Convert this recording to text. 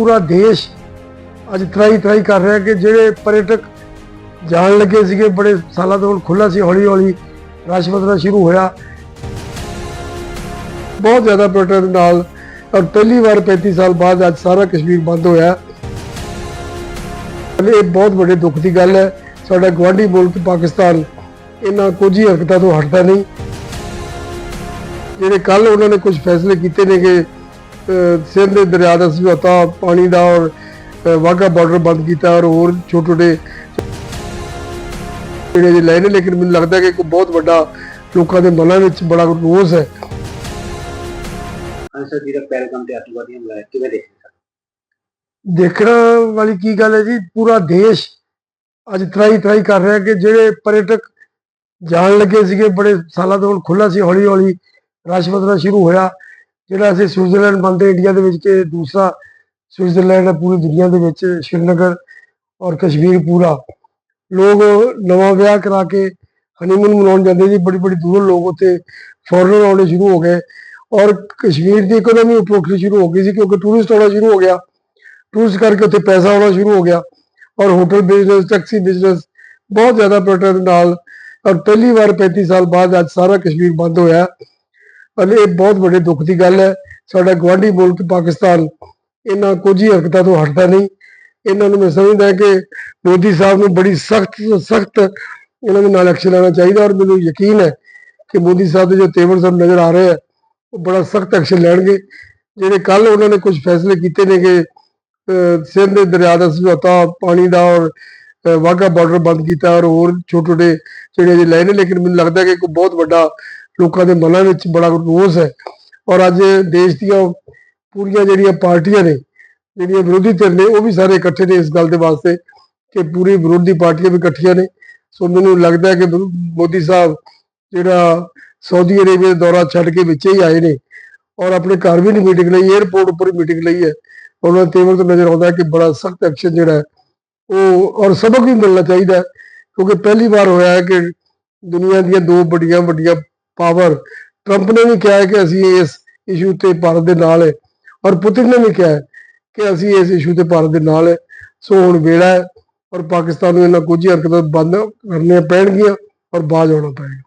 ਪੂਰਾ ਦੇਸ਼ ਅੱਜ ਤਰਾਈ ਤਰਾਈ ਕਰ ਰਿਹਾ ਕਿ ਜਿਹੜੇ ਪਰਯਟਕ ਜਾਣ ਲੱਗੇ ਸੀਗੇ, ਬੜੇ ਸਾਲਾਂ ਤੋਂ ਹੁਣ ਖੁੱਲਾ ਸੀ, ਹੌਲੀ ਹੌਲੀ ਰਸ਼ ਵਧਣਾ ਸ਼ੁਰੂ ਹੋਇਆ। ਬਹੁਤ ਜ਼ਿਆਦਾ ਪਰਯਟਕਾਂ ਨਾਲ ਔਰ ਪਹਿਲੀ ਵਾਰ 35 ਸਾਲ ਬਾਅਦ ਅੱਜ ਸਾਰਾ ਕਸ਼ਮੀਰ ਬੰਦ ਹੋਇਆ। ਇਹ ਬਹੁਤ ਵੱਡੇ ਦੁੱਖ ਦੀ ਗੱਲ ਹੈ। ਸਾਡਾ ਗਵਾਂਢੀ ਮੁਲਕ ਪਾਕਿਸਤਾਨ ਇਹਨਾਂ ਕੁਝ ਹੀ ਹਰਕਤਾਂ ਤੋਂ ਹਟਦਾ ਨਹੀਂ। ਜਿਹੜੇ ਕੱਲ ਉਹਨਾਂ ਨੇ ਕੁਝ ਫੈਸਲੇ ਕੀਤੇ ਨੇ ਕਿ ਸਿੰਧ ਦੇ ਦਰਿਆ ਦਾ ਸਮਝੌਤਾ ਪਾਣੀ ਦਾ ਔਰ ਵਾਹਗਾ ਬਾਰਡਰ ਬੰਦ ਕੀਤਾ ਔਰ ਹੋਰ ਛੋਟੇ ਛੋਟੇ ਜਿਹੜੇ ਜੇ ਲਏ ਨੇ ਲੇਕਿਨ ਮੈਨੂੰ ਲੱਗਦਾ ਕਿ ਇੱਕ ਬਹੁਤ ਵੱਡਾ ਲੋਕਾਂ ਦੇ ਮਨਾਂ ਵਿੱਚ ਬੜਾ ਰੋਸ ਹੈ। ਅੰਸਰ ਪਹਿਲਗਾਮ ਤੇ ਕਿਵੇਂ ਦੇਖਦੇ ਦੇਖਣ ਵਾਲੀ ਕੀ ਗੱਲ ਹੈ ਜੀ ਪੂਰਾ ਦੇਸ਼ ਅੱਜ ਤਰਾਈ ਤਰਾਈ ਕਰ ਰਿਹਾ ਕਿ ਜਿਹੜੇ ਪਰਯਟਕ ਜਾਣ ਲੱਗੇ ਸੀਗੇ ਬੜੇ ਸਾਲਾਂ ਤੋਂ ਖੁੱਲਾ ਸੀ ਹੌਲੀ ਹੌਲੀ ਰਸ਼ ਵਧਣਾ ਸ਼ੁਰੂ ਹੋਇਆ। ਜਿਹੜਾ ਅਸੀਂ ਸਵਿਟਜ਼ਰਲੈਂਡ ਬਣਦੇ ਇੰਡੀਆ ਦੇ ਵਿੱਚ ਕਿ ਦੂਸਰਾ ਸਵਿਟਜ਼ਰਲੈਂਡ ਹੈ ਪੂਰੀ ਦੁਨੀਆ ਦੇ ਵਿੱਚ, ਸ਼੍ਰੀਨਗਰ ਔਰ ਕਸ਼ਮੀਰ ਪੂਰਾ। ਲੋਕ ਨਵਾਂ ਵਿਆਹ ਕਰਾ ਕੇ ਹਨੀਮੂਨ ਮਨਾਉਣ ਜਾਂਦੇ ਜੀ, ਬੜੀ ਬੜੀ ਦੂਰੋਂ ਲੋਕ ਉੱਥੇ ਫੋਰਨਰ ਆਉਣੇ ਸ਼ੁਰੂ ਹੋ ਗਏ। ਔਰ ਕਸ਼ਮੀਰ ਦੀ ਇਕਨੋਮੀ ਉਪਰੋਖੀ ਸ਼ੁਰੂ ਹੋ ਗਈ ਸੀ ਕਿਉਂਕਿ ਟੂਰਿਸਟ ਆਉਣਾ ਸ਼ੁਰੂ ਹੋ ਗਿਆ। ਟੂਰਿਸਟ ਕਰਕੇ ਉੱਥੇ ਪੈਸਾ ਆਉਣਾ ਸ਼ੁਰੂ ਹੋ ਗਿਆ। ਔਰ ਹੋਟਲ ਬਿਜ਼ਨਸ ਟੈਕਸੀ ਬਿਜ਼ਨਸ ਬਹੁਤ ਜ਼ਿਆਦਾ ਪ੍ਰੋਟੈਕਟ ਨਾਲ, ਔਰ ਪਹਿਲੀ ਵਾਰ 35 ਸਾਲ ਬਾਅਦ ਅੱਜ ਸਾਰਾ ਕਸ਼ਮੀਰ ਬੰਦ ਹੋਇਆ। ਹਲੇ ਇਹ ਬਹੁਤ ਵੱਡੇ ਦੁੱਖ ਦੀ ਗੱਲ ਹੈ। ਸਾਡਾ ਗਵਾਂਢੀ ਮੁਲਕ ਪਾਕਿਸਤਾਨ ਇਹਨਾਂ ਕੁਝ ਹੀ ਹਰਕਤਾਂ ਤੋਂ ਹਟਦਾ ਨਹੀਂ। ਇਹਨਾਂ ਨੂੰ ਮੈਂ ਸਮਝਦਾ ਕਿ ਮੋਦੀ ਸਾਹਿਬ ਨੂੰ ਬੜੀ ਸਖਤ ਸਖਤ ਇਹਨਾਂ ਦੇ ਨਾਲ ਐਕਸ਼ਨ ਲੈਣਾ ਚਾਹੀਦਾ ਔਰ ਮੈਨੂੰ ਯਕੀਨ ਹੈ ਕਿ ਮੋਦੀ ਸਾਹਿਬ ਦੇ ਜੋ ਤੇਵਰ ਸਭ ਨਜ਼ਰ ਆ ਰਹੇ ਹੈ ਉਹ ਬੜਾ ਸਖਤ ਐਕਸ਼ਨ ਲੈਣਗੇ। ਜਿਹੜੇ ਕੱਲ ਉਹਨਾਂ ਨੇ ਕੁਝ ਫੈਸਲੇ ਕੀਤੇ ਨੇ ਕਿ ਸਿੰਧ ਦੇ ਦਰਿਆ ਦਾ ਸਮਝੌਤਾ ਪਾਣੀ ਦਾ ਔਰ ਅਹ, ਵਾਹਗਾ ਬਾਰਡਰ ਬੰਦ ਕੀਤਾ ਔਰ ਹੋਰ ਛੋਟੇ ਛੋਟੇ ਜਿਹੜੇ ਜੇ ਲਏ ਨੇ ਲੇਕਿਨ ਮੈਨੂੰ ਲੱਗਦਾ ਕਿ ਇੱਕ ਬਹੁਤ ਵੱਡਾ ਲੋਕਾਂ ਦੇ ਮਨਾਂ ਵਿੱਚ ਬੜਾ ਰੋਸ ਹੈ। ਔਰ ਅੱਜ ਦੇਸ਼ ਦੀਆਂ ਪੂਰੀਆਂ ਜਿਹੜੀਆਂ ਪਾਰਟੀਆਂ ਨੇ, ਜਿਹੜੀਆਂ ਵਿਰੋਧੀ ਧਿਰ ਨੇ, ਉਹ ਵੀ ਸਾਰੇ ਇਕੱਠੇ ਨੇ ਇਸ ਗੱਲ ਦੇ ਵਾਸਤੇ ਕਿ ਪੂਰੀ ਵਿਰੋਧੀ ਪਾਰਟੀਆਂ ਵੀ ਇਕੱਠੀਆਂ ਨੇ। ਸੋ ਮੈਨੂੰ ਲੱਗਦਾ ਹੈ ਕਿ ਮੋ- ਮੋਦੀ ਸਾਹਿਬ ਜਿਹੜਾ ਸਾਊਦੀ ਅਰੇਬੀਆ ਦਾ ਦੌਰਾ ਛੱਡ ਕੇ ਵਿੱਚ ਹੀ ਆਏ ਨੇ ਔਰ ਆਪਣੇ ਘਰ ਵੀ ਨਹੀਂ ਮੀਟਿੰਗ ਲਈ 에어ਪੋਰਟ ਉੱਪਰ ਮੀਟਿੰਗ ਲਈ ਹੈ। ਉਹਨਾਂ ਦੇ ਤੇਵਰ ਤੋਂ ਨਜ਼ਰ ਆਉਂਦਾ ਹੈ ਕਿ ਬੜਾ ਸਖਤ ਐਕਸ਼ਨ ਜਿਹੜਾ ਹੈ, ਉਹ ਔਰ ਸਬਕ ਵੀ ਮਿਲਣਾ ਚਾਹੀਦਾ ਹੈ। ਕਿਉਂਕਿ ਪਹਿਲੀ ਵਾਰ ਹੋਇਆ ਹੈ ਕਿ ਦੁਨੀਆ ਦੀਆਂ ਦੋ ਵੱਡੀਆਂ ਵੱਡੀਆਂ ਪਾਵਰ ਟਰੰਪ ਨੇ ਵੀ ਕਿਹਾ ਹੈ ਕਿ ਅਸੀਂ ਇਸ ਇਸ਼ੂ ਤੇ ਭਾਰਤ ਦੇ ਨਾਲ ਹੈ ਔਰ ਪੁਤਿਨ ਨੇ ਵੀ ਕਿਹਾ ਕਿ ਅਸੀਂ ਇਸ ਇਸ਼ੂ ਤੇ ਭਾਰਤ ਦੇ ਨਾਲ ਹੈ। ਸੋ ਹੁਣ ਵੇਲਾ ਹੈ ਔਰ ਪਾਕਿਸਤਾਨ ਨੂੰ ਇਹਨਾਂ ਕੁਝ ਹਰਕਤਾਂ ਬੰਦ ਕਰਨੀਆਂ ਪੈਣਗੀਆਂ ਔਰ ਬਾਜ਼ ਆਉਣਾ ਪਏਗਾ।